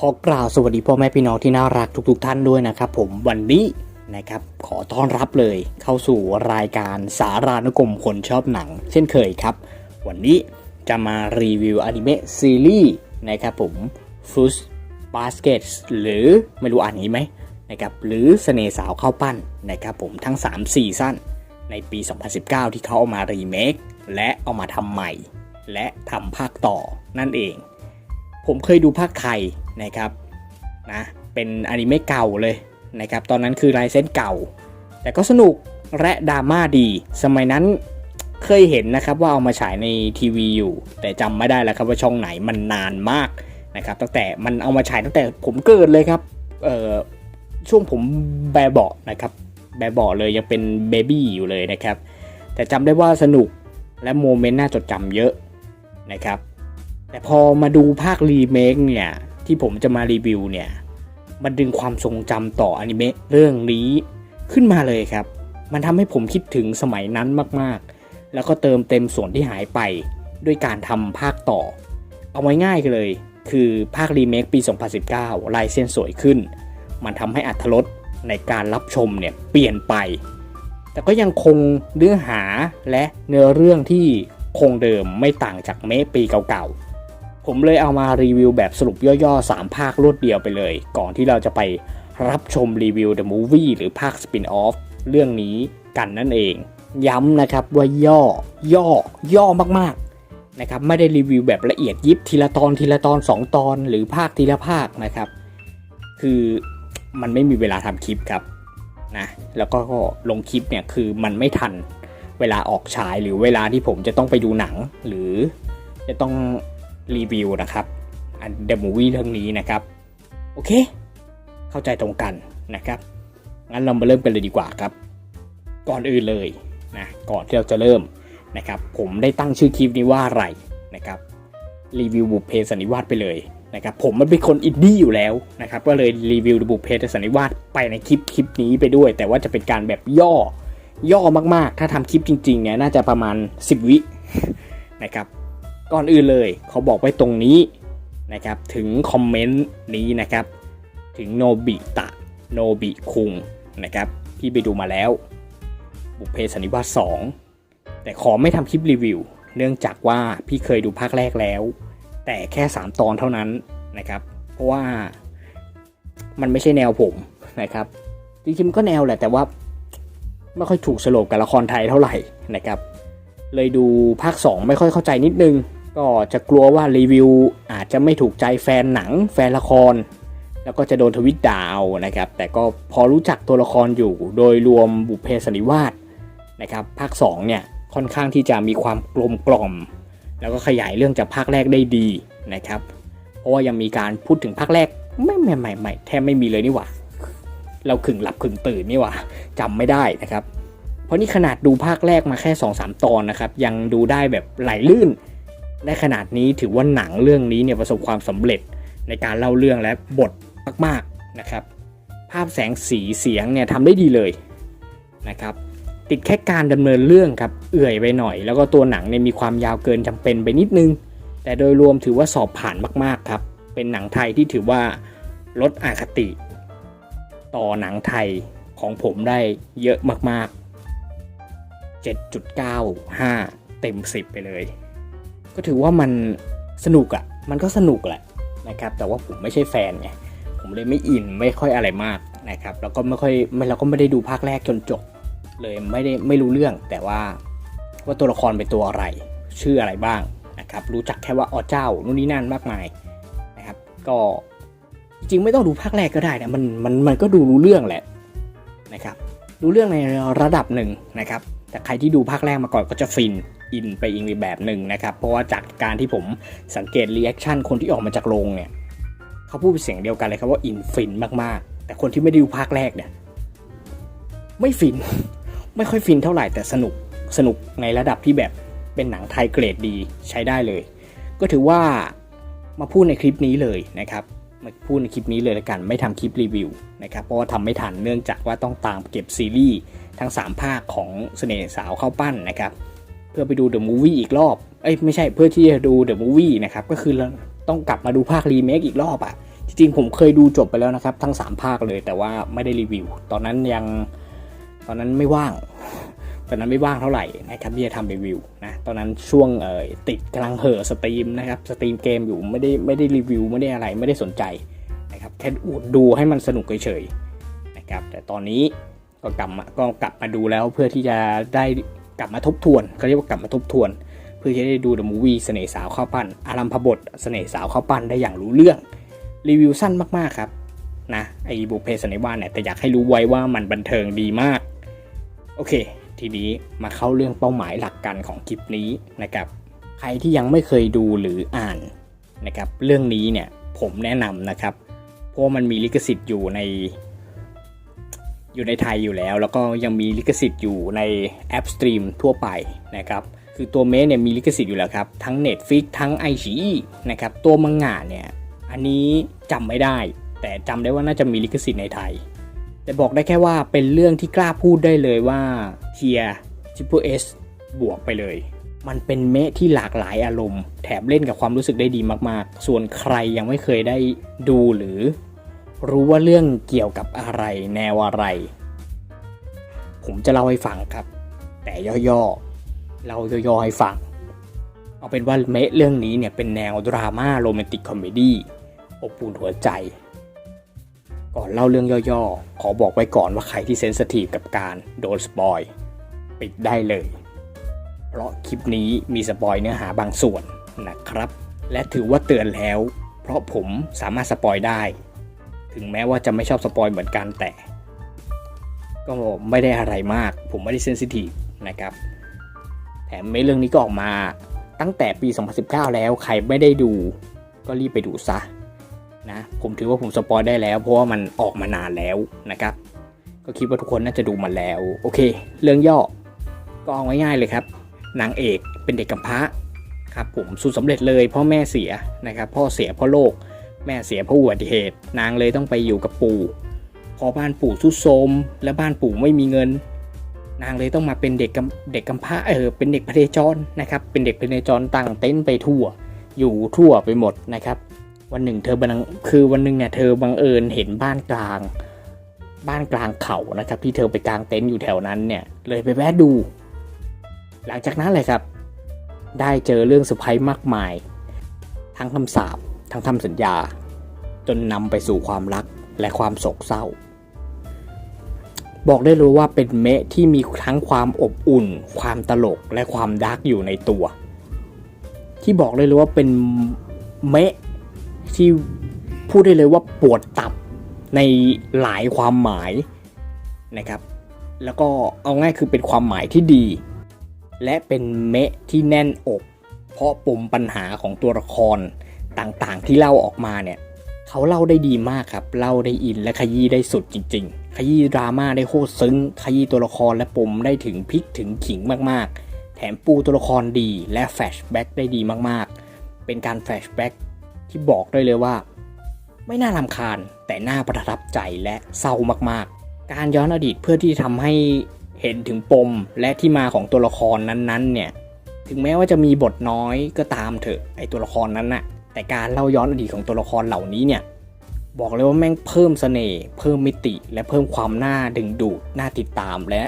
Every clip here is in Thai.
ขอกล่าวสวัสดีพ่อแม่พี่น้องที่น่ารักทุกๆทท่านด้วยนะครับ ผมวันนี้นะครับขอต้อนรับเลยเข้าสู่รายการสารานุกรมคนชอบหนัง เช่นเคยครับ วันนี้จะมารีวิวอนิเมะซีรีส์นะครับผม Fruit Basket หรือไม่รู้อ่านนี้ไหมนะครับหรือเสน่สาวเข้าปั้นนะครับผมทั้ง 3 ซีซั่นในปี 2019 ที่เขาเอามารีเมคและเอามาทำใหม่ และทำภาคต่อนั่นเอง ผมเคยดูภาคไทย นะครับนะเป็นอนิเมะเก่าเลยนะครับตอนนั้นคือลายเส้นเก่า แต่ก็สนุกและดราม่าดี สมัยนั้นเคยเห็นนะครับว่าเอามาฉายในทีวีอยู่ แต่จำไม่ได้แล้วครับว่าช่องไหนมันนานมากนะครับตั้งแต่มันเอามาฉายตั้งแต่ผมเกิดเลยครับเอ่อช่วงผมแบเบาะนะครับแบเบาะเลยยังเป็นเบบี้อยู่เลยนะครับ แต่จำได้ว่าสนุกและโมเมนต์น่าจดจำเยอะนะครับ แต่พอมาดูภาครีเมคเนี่ย ที่ผมจะมารีวิวเนี่ยมันดึงความทรงจำต่ออนิเมะเรื่องนี้ขึ้นมาเลยครับ มันทำให้ผมคิดถึงสมัยนั้นมากๆ แล้วก็เติมเต็มส่วนที่หายไปด้วยการทำภาคต่อ เอาไว้ง่ายกันเลย คือภาครีเมคปี 2019 ลายเส้นสวยขึ้น มันทำให้อัตรสในการรับชมเนี่ยเปลี่ยนไป แต่ก็ยังคงเนื้อหาและเนื้อเรื่องที่คงเดิมไม่ต่างจากเมปีเก่าๆ ผมเลยเอามารีวิวแบบสรุปย่อๆ 3 ภาครวดเดียวไปเลย ก่อนที่เราจะไปรับชมรีวิว The Movie หรือภาคสปินออฟเรื่องนี้กันนั่นเอง ย้ำนะครับว่าย่อ ย่อ ย่อมากๆนะครับไม่ได้รีวิวแบบละเอียดยิบทีละตอนทีละตอน 2 ตอน หรือภาคทีละภาคนะครับ คือมันไม่มีเวลาทำคลิปครับนะแล้วก็ลงคลิปเนี่ยคือมันไม่ทันเวลาออกฉายหรือเวลาที่ผมจะต้องไปดูหนัง หรือจะต้อง รีวิวนะครับอันเดอะมูวี่เรื่องนี้นะครับ โอเค เข้าใจตรงกันนะครับ งั้นเรามาเริ่มกันเลยดีกว่าครับ ก่อนอื่นเลยนะก่อนที่เราจะเริ่มนะครับ ผมได้ตั้งชื่อคลิปนี้ว่าอะไรนะครับรีวิวบุพเพสันนิวาสไปเลยนะครับ ผมมันเป็นคนอินดี้อยู่แล้วนะครับ ก็เลยรีวิวบุพเพสันนิวาสไปในคลิปคลิปนี้ไปด้วย แต่ว่าจะเป็นการแบบย่อย่อมากๆ ถ้าทำคลิปจริงๆเนี่ยน่าจะประมาณ 10 วินะครับ ก่อนอื่นเลยเขาบอกไว้ตรงนี้นะครับถึงคอมเมนต์นี้นะครับ ถึงโนบิตะโนบิคุงนะครับที่ไปดูมาแล้ว บุพเพสันนิวาส2แต่ขอไม่ทำคลิปรีวิว เนื่องจากว่าพี่เคยดูภาคแรกแล้ว แต่แค่ 3 ตอนเท่านั้นนะครับ เพราะว่ามันไม่ใช่แนวผมนะครับจริงๆก็แนวแหละแต่ว่าไม่ค่อยถูกสโลบกับละครไทยเท่าไหร่นะครับ เลยดูภาค 2 ไม่ค่อยเข้าใจนิดนึง ก็จะกลัวว่ารีวิวอาจจะไม่ถูกใจแฟนหนังแฟนละคร แล้วก็จะโดนทวิตดาเอานะครับ แต่ก็พอรู้จักตัวละครอยู่โดยรวมบุพเพสนนิวาสนะครับภาค2เนี่ยค่อนข้างที่จะมีความกลมกล่อม แล้วก็ขยายเรื่องจากภาคแรกได้ดีนะครับ เพราะว่ายังมีการพูดถึงภาคแรกไม่ไม่ไม่ไม่แทบไม่มีเลยนี่หว่าเราขึงหลับขึงตื่นนี่หว่าจำไม่ได้นะครับ เพราะนี่ขนาดดูภาคแรกมาแค่ 2-3 ตอนนะครับ ยังดูได้แบบไหลลื่น ได้ขนาดนี้ถือว่าหนังเรื่องนี้เนี่ยประสบความสำเร็จในการเล่าเรื่องและบทมากๆนะครับ ภาพแสงสีเสียงเนี่ยทำได้ดีเลยนะครับ ติดแค่การดำเนินเรื่องครับเอื่อยไปหน่อย แล้วก็ตัวหนังเนี่ยมีความยาวเกินจำเป็นไปนิดนึง แต่โดยรวมถือว่าสอบผ่านมากๆครับ เป็นหนังไทยที่ถือว่าลดอคติ ต่อหนังไทยของผมได้เยอะมากๆ 7.95 เต็ม 10 ไปเลย ก็ถือว่ามันสนุกอะ่ะ มันก็สนุกแหละนะครับ แต่ว่าผมไม่ใช่แฟนไง ผมเลยไม่อินไม่ค่อยอะไรมากนะครับ แล้วก็ไม่ค่อยไม่เราก็ไม่ได้ดูภาคแรกจนจบ เลยไม่ได้ไม่รู้เรื่อง แต่ว่าว่าตัวละครเป็นตัวอะไร ชื่ออะไรบ้างนะครับ รู้จักแค่ว่าอ๋อเจ้านู่นนี่นั่นมากมายนะครับ ก็จริงๆไม่ต้องดูภาคแรกก็ได้นะมันมันมันก็ดูรู้เรื่องแหละนะครับ รู้เรื่องในระดับหนึ่งนะครับ แต่ใครที่ดูภาคแรกมาก่อนก็จะฟินอินไปอีกแบบหนึ่งนะครับ เพราะว่าจากการที่ผมสังเกตรีแอคชั่นคนที่ออกมาจากโรงเนี่ยเขาพูดเป็นเสียงเดียวกันเลยครับว่าอินฟินมากๆ แต่คนที่ไม่ได้ดูภาคแรกเนี่ยไม่ฟิน ไม่ค่อยฟินเท่าไหร่แต่สนุกสนุกในระดับที่แบบเป็นหนังไทยเกรดดีใช้ได้เลย ก็ถือว่ามาพูดในคลิปนี้เลยนะครับ มาพูดในคลิปนี้เลยละกัน ไม่ทำคลิปรีวิวนะครับเพราะว่าทำไม่ทันเนื่องจากว่าต้องตามเก็บซีรีส์ทั้ง 3 ภาคของเสน่ห์สาวเข้าปั้นนะครับ เพื่อไปดูเดอะมูฟวี่อีกรอบเอ้ยไม่ใช่เพื่อที่จะดูเดอะมูฟวี่นะครับก็คือเราต้องกลับมาดูภาครีเมคอีกรอบอะ่ะจริงๆผมเคยดูจบไปแล้วนะครับ ทั้ง 3 ภาคเลยแต่ว่าไม่ได้รีวิว ตอนนั้นยังตอนนั้นไม่ว่าง ตอนนั้นไม่ว่างเท่าไหร่นะครับที่จะทำรีวิวนะตอนนั้นช่วงเอ่อติดกำลังเห่อสตรีมนะครับสตรีมเกมอยู่ไม่ได้ไม่ได้รีวิวไม่ได้อะไรไม่ได้สนใจนะครับแค่ดูให้มันสนุกเฉยๆนะครับแต่ตอนนี้ก็กลับมาก็กลับมาดูแล้วเพื่อที่จะได้กลับมาทบทวนเขาเรียกว่ากลับมาทบทวน เพื่อที่จะได้ดู The Movie เสน่ห์สาวข้าวปั้นอารัมพบทเสน่ห์สาวข้าวปั้นได้อย่างรู้เรื่องรีวิวสั้นมากๆครับนะไอ้บุเพสันวาสเนี่ยแต่อยากให้รู้ไว้ว่ามันบันเทิงดีมาก โอเค ทีนี้มาเข้าเรื่องเป้าหมายหลักกันของคลิปนี้นะครับใครที่ยังไม่เคยดูหรืออ่านนะครับเรื่องนี้เนี่ยผมแนะนำนะครับ เพราะมันมีลิขสิทธิ์อยู่ใน อยู่ในไทยอยู่แล้ว แล้วก็ยังมีลิขสิทธิ์อยู่ในแอปสตรีมทั่วไปนะครับคือตัวเมสเนี่ยมีลิขสิทธิ์อยู่แล้วครับ ทั้ง Netflix ทั้ง i อ e นะครับตัวมังงะเนี่ยอันนี้จำไม่ได้ แต่จำได้ว่าน่าจะมีลิขสิทธิ์ในไทย แต่บอกได้แค่ว่าเป็นเรื่องที่กล้าพูดได้เลยว่า เทียจิปเอสบวกไปเลย มันเป็นเมะที่หลากหลายอารมณ์ แถมเล่นกับความรู้สึกได้ดีมากๆ ส่วนใครยังไม่เคยได้ดูหรือ รู้ว่าเรื่องเกี่ยวกับอะไรแนวอะไร ผมจะเล่าให้ฟังครับ แต่ย่อๆ เราย่อๆให้ฟัง เอาเป็นว่าเมะเรื่องนี้เนี่ยเป็นแนวดราม่าโรแมนติกคอมเมดี้อบอุ่นหัวใจก่อนเล่าเรื่องย่อๆ ขอบอกไว้ก่อนว่าใครที่เซนสทีฟกับการโดนสปอย ปิดได้เลย เพราะคลิปนี้มีสปอยเนื้อหาบางส่วนนะครับ และถือว่าเตือนแล้ว เพราะผมสามารถสปอยได้ ถึงแม้ว่าจะไม่ชอบสปอยเหมือนกันแต่ ก็ไม่ได้อะไรมาก ผมไม่ได้เซนซิทีฟนะครับ แถมเรื่องนี้ก็ออกมาตั้งแต่ปี 2019 แล้วใครไม่ได้ดูก็รีบไปดูซะนะผมถือว่าผมสปอยได้แล้ว เพราะว่ามันออกมานานแล้วนะครับ ก็คิดว่าทุกคนน่าจะดูมาแล้ว โอเค เรื่องย่อ ก็เอาง่ายๆเลยครับ นางเอกเป็นเด็กกำพร้าครับผมสูตรสำเร็จเลยพ่อแม่เสียนะครับพ่อเสียเพราะโรคแม่เสียเพราะอุบัติเหตุ นางเลยต้องไปอยู่กับปู่ พอบ้านปู่ทุดโทรมและบ้านปู่ไม่มีเงิน นางเลยต้องมาเป็นเด็กกำเด็กกำพร้าเออเป็นเด็กพเนจรนะครับเป็นเด็กพเนจรตั้งเต็นท์ไปทั่ว อยู่ทั่วไปหมดนะครับวันหนึ่งเธอบังคือวันหนึ่งเนี่ยเธอบังเอิญเห็นบ้านกลาง บ้านกลางเขานะครับที่เธอไปกางเต็นท์อยู่แถวนั้นเนี่ยเลยไปแวะดู หลังจากนั้นเลยครับ ได้เจอเรื่องเซอร์ไพรส์มากมาย ทั้งคำสาปทั้งคำสัญญา จนนำไปสู่ความรักและความโศกเศร้า บอกได้เลยว่าเป็นเมะที่มีทั้งความอบอุ่น ความตลกและความดาร์กอยู่ในตัว ที่บอกได้เลยว่าเป็นเมะที่พูดได้เลยว่าปวดตับในหลายความหมายนะครับ แล้วก็เอาง่ายคือเป็นความหมายที่ดี และเป็นเมะที่แน่นอก เพราะปมปัญหาของตัวละครต่างๆ ที่เล่าออกมาเนี่ยเขาเล่าได้ดีมากครับ เล่าได้อินและขยี้ได้สุดจริง ๆ ขยี้ดราม่าได้โคตรซึ้ง ขยี้ตัวละครและปมได้ถึงพลิกถึงขิงมากๆ แถมปูตัวละครดีและแฟชแบ็กได้ดีมากๆ เป็นการแฟชแบ็กที่บอกได้เลยว่า ไม่น่ารำคาญแต่น่าประทับใจและเศร้ามากๆ การย้อนอดีตเพื่อที่ทำให้ เห็นถึงปมและที่มาของตัวละครนั้นๆ เนี่ย ถึงแม้ว่าจะมีบทน้อยก็ตามเถอะไอตัวละครนั้นน่ะ แต่การเล่าย้อนอดีตของตัวละครเหล่านี้เนี่ย บอกเลยว่าแม่งเพิ่มเสน่ห์เพิ่มมิติ และเพิ่มความน่าดึงดูดน่าติดตามและ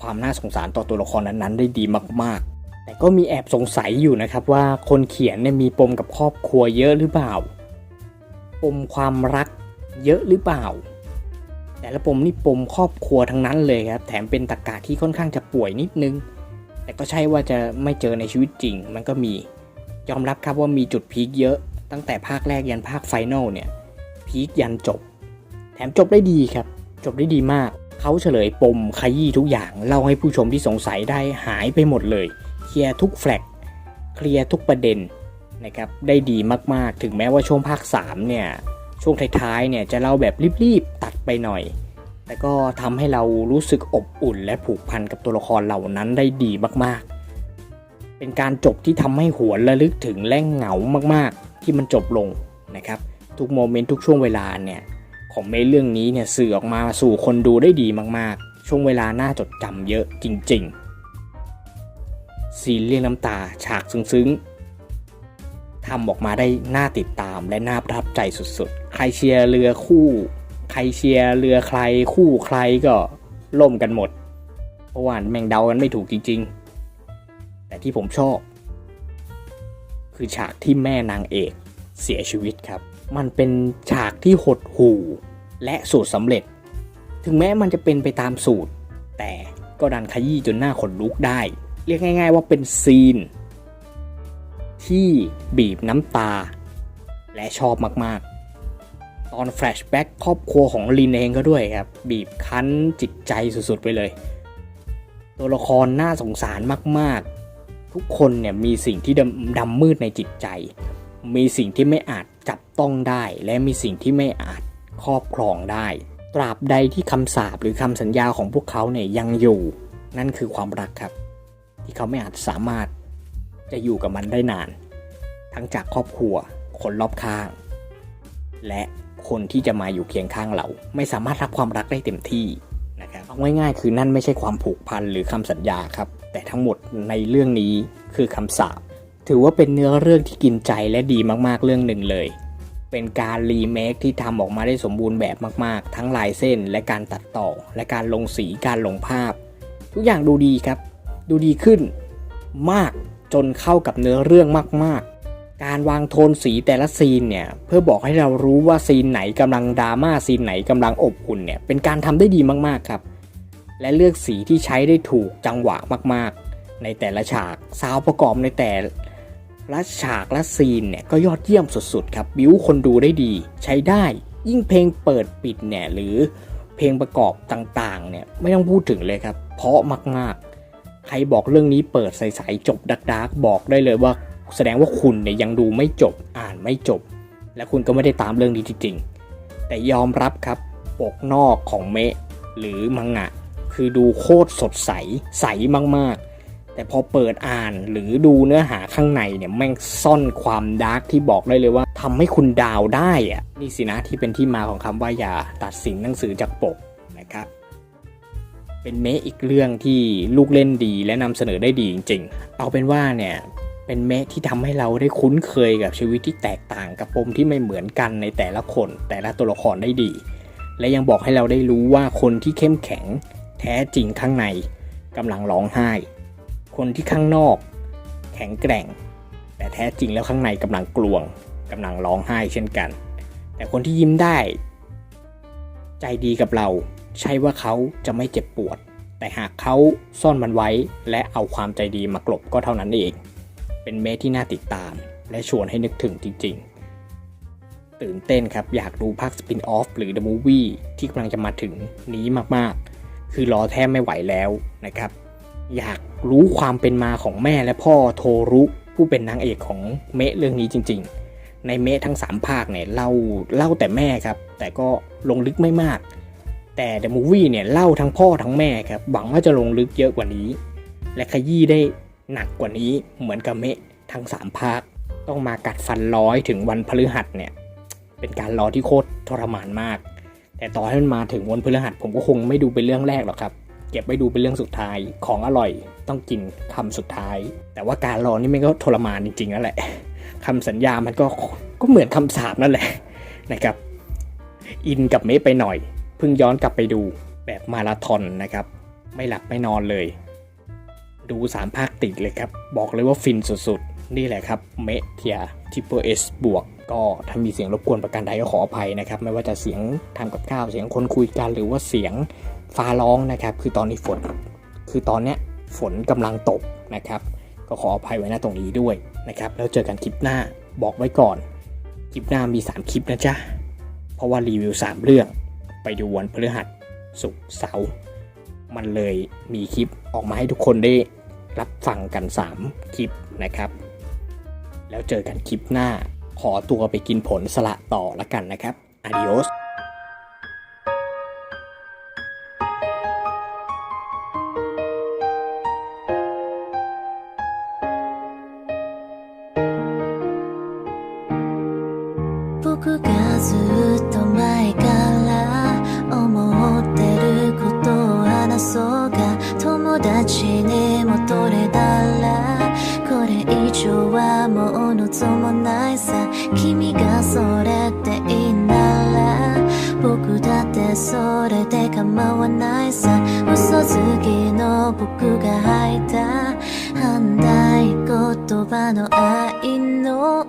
ความน่าสงสารต่อตัวละครนั้นๆ ได้ดีมากๆ แต่ก็มีแอบสงสัยอยู่นะครับว่าคนเขียนเนี่ยมีปมกับครอบครัวเยอะหรือเปล่า ปมความรักเยอะหรือเปล่า แต่ละปมนี่ปมครอบครัวทั้งนั้นเลยครับ แถมเป็นตรกกะที่ค่อนข้างจะป่วยนิดนึง แต่ก็ใช่ว่าจะไม่เจอในชีวิตจริง มันก็มี ยอมรับครับว่ามีจุดพีคเยอะ ตั้งแต่ภาคแรกยันภาคไฟนอลเนี่ย พีคยันจบ แถมจบได้ดีครับ จบได้ดีมาก เขาเฉลยปมขยี้ทุกอย่าง เล่าให้ผู้ชมที่สงสัยได้หายไปหมดเลย เคลียร์ทุกแฟลกเคลียร์ทุกประเด็นนะครับ ได้ดีมากๆ ถึงแม้ว่าช่วงภาค3เนี่ย ช่วงท้ายๆเนี่ยจะเล่าแบบรีบๆตัดไปหน่อย แต่ก็ทำให้เรารู้สึกอบอุ่น และผูกพันกับตัวละครเหล่านั้นได้ดีมากๆ เป็นการจบที่ทำให้หวนระลึกถึงและเหงามากๆ ที่มันจบลงนะครับ ทุกโมเมนต์ทุกช่วงเวลาเนี่ยของเมเรื่องนี้เนี่ยสื่อออกมาสู่คนดูได้ดีมากๆ ช่วงเวลาน่าจดจำเยอะจริงๆ ซีนเรียกน้ำตาฉากซึ้งๆ ทำออกมาได้น่าติดตามและน่าประทับใจสุดๆ ใครเชียร์เรือคู่ ใครเชียร์เรือใครคู่ใครก็ล่มกันหมดเพราะว่าแม่งเดากันไม่ถูกจริงๆ แต่ที่ผมชอบ คือฉากที่แม่นางเอกเสียชีวิตครับ มันเป็นฉากที่หดหู่และสูตรสำเร็จ ถึงแม้มันจะเป็นไปตามสูตร แต่ก็ดันขยี้จนหน้าขนลุกได้ เรียกง่าย ๆ ว่าเป็นซีน ที่บีบน้ำตา และชอบมากๆ ตอนแฟลชแบ็กครอบครัวของลินเองก็ด้วยครับ บีบคั้นจิตใจสุดๆไปเลย ตัวละครน่าสงสารมากๆ ทุกคนเนี่ยมีสิ่งที่ดำดำมืดในจิตใจ มีสิ่งที่ไม่อาจจับต้องได้ และมีสิ่งที่ไม่อาจครอบครองได้ ตราบใดที่คำสาปหรือคำสัญญาของพวกเขาเนี่ยยังอยู่ นั่นคือความรักครับ ที่เขาไม่อาจสามารถ จะอยู่กับมันได้นาน ทั้งจากครอบครัว คนรอบข้าง และคนที่จะมาอยู่เคียงข้างเรา ไม่สามารถรับความรักได้เต็มที่นะครับเอาง่ายๆ คือนั่นไม่ใช่ความผูกพันหรือคำสัญญาครับ แต่ทั้งหมดในเรื่องนี้คือคำสาปถือว่าเป็นเนื้อเรื่องที่กินใจและดีมากๆเรื่องหนึ่งเลย เป็นการรีเมคที่ทำออกมาได้สมบูรณ์แบบมากๆ ทั้งลายเส้นและการตัดต่อ และการลงสีการลงภาพ ทุกอย่างดูดีครับ ดูดีขึ้นมาก จนเข้ากับเนื้อเรื่องมาก ๆ การวางโทนสีแต่ละซีนเนี่ยเพื่อบอกให้เรารู้ว่าซีนไหนกำลังดราม่าซีนไหนกำลังอบอุ่นเนี่ยเป็นการทำได้ดีมากๆครับ และเลือกสีที่ใช้ได้ถูกจังหวะมากๆ ในแต่ละฉากซาวประกอบในแต่ละฉากและซีนเนี่ยก็ยอดเยี่ยมสุดๆครับบิวคนดูได้ดี ใช้ได้ยิ่งเพลงเปิดปิดเนี่ยหรือเพลงประกอบต่างๆเนี่ยไม่ต้องพูดถึงเลยครับ เพราะมากๆ ใครบอกเรื่องนี้เปิดใสๆจบดักๆบอกได้เลยว่า แสดงว่าคุณเนี่ยยังดูไม่จบอ่านไม่จบ และคุณก็ไม่ได้ตามเรื่องนี้จริงๆ แต่ยอมรับครับปกนอกของเมะหรือมังงะ คือดูโคตรสดใสใสมากๆ แต่พอเปิดอ่านหรือดูเนื้อหาข้างในเนี่ยแม่งซ่อนความดาร์กที่บอกได้เลยว่าทำให้คุณดาวได้อะนี่สินะที่เป็นที่มาของคำว่าอย่าตัดสินหนังสือจากปกนะครับ เป็นเมะอีกเรื่องที่ลูกเล่นดีและนำเสนอได้ดีจริง ๆ เอาเป็นว่าเนี่ยเป็นเมะที่ทำให้เราได้คุ้นเคยกับชีวิตที่แตกต่างกับปมที่ไม่เหมือนกันในแต่ละคน แต่ละตัวละครได้ดี และยังบอกให้เราได้รู้ว่าคนที่เข้มแข็งแท้จริงข้างในกำลังร้องไห้ คนที่ข้างนอก แข็งแกร่ง แต่แท้จริงแล้วข้างในกำลังกลวงกำลังร้องไห้เช่นกัน แต่คนที่ยิ้มได้ ใจดีกับเรา ใช่ว่าเขาจะไม่เจ็บปวด แต่หากเขาซ่อนมันไว้และเอาความใจดีมากลบก็เท่านั้นเอง เป็นเมที่น่าติดตาม และชวนให้นึกถึงจริง ๆ ตื่นเต้นครับอยากดูภาคสปินออฟหรือ The Movie ที่กำลังจะมาถึงนี้มากๆ คือรอแทบไม่ไหวแล้วนะครับ อยากรู้ความเป็นมาของแม่และพ่อโทรุผู้เป็นนางเอกของเมะเรื่องนี้จริง ๆ ในเมะทั้ง 3 ภาคเนี่ยเล่าเล่าแต่แม่ครับ แต่ก็ลงลึกไม่มาก แต่ The Movie เนี่ยเล่าทั้งพ่อทั้งแม่ครับหวังว่าจะลงลึกเยอะกว่านี้ และขยี้ได้หนักกว่านี้เหมือนกับเมะทั้ง 3 ภาค ต้องมากัดฟันร้อยถึงวันพฤหัสเนี่ยเป็นการรอที่โคตรทรมานมาก แต่ต่อให้มันมาถึงวันพฤหัสผมก็คงไม่ดูเป็นเรื่องแรกหรอกครับเก็บไว้ดูเป็นเรื่องสุดท้ายของอร่อยต้องกินคำสุดท้าย แต่ว่าการรอนี่มันก็ทรมานจริงๆนั่นแหละคำสัญญามันก็ก็เหมือนคำสาปนั่นแหละนะครับ อินกับเมะไปหน่อย พิ่งย้อนกลับไปดูแบบมาราธอนนะครับ ไม่หลับไม่นอนเลย ดู 3 ภาคติดเลยครับ บอกเลยว่าฟินสุดๆ นี่แหละครับเมเทียทิปเปอร์เอสบวกก็ถ้ามีเสียงรบกวนประการใดก็ขออภัยนะครับ ไม่ว่าจะเสียงทำกับข้าวเสียงคนคุยกันหรือว่าเสียงฟ้าร้องนะครับ คือตอนนี้ฝน คือตอนเนี้ยฝนกำลังตกนะครับ ก็ขออภัยไว้หน้าตรงนี้ด้วยนะครับ แล้วเจอกันคลิปหน้าบอกไว้ก่อน คลิปหน้ามี 3 คลิปนะจ๊ะ เพราะว่ารีวิว 3 เรื่อง ไปดูวันพฤหัสศุกร์เสาร์มันเลยมีคลิปออกมาให้ทุกคนได้รับฟังกัน 3 คลิปนะครับ แล้วเจอกันคลิปหน้าขอตัวไปกินผลสละต่อละกันนะครับ adios それで構わないさ。嘘好きの僕が吐いた。反対言葉の愛の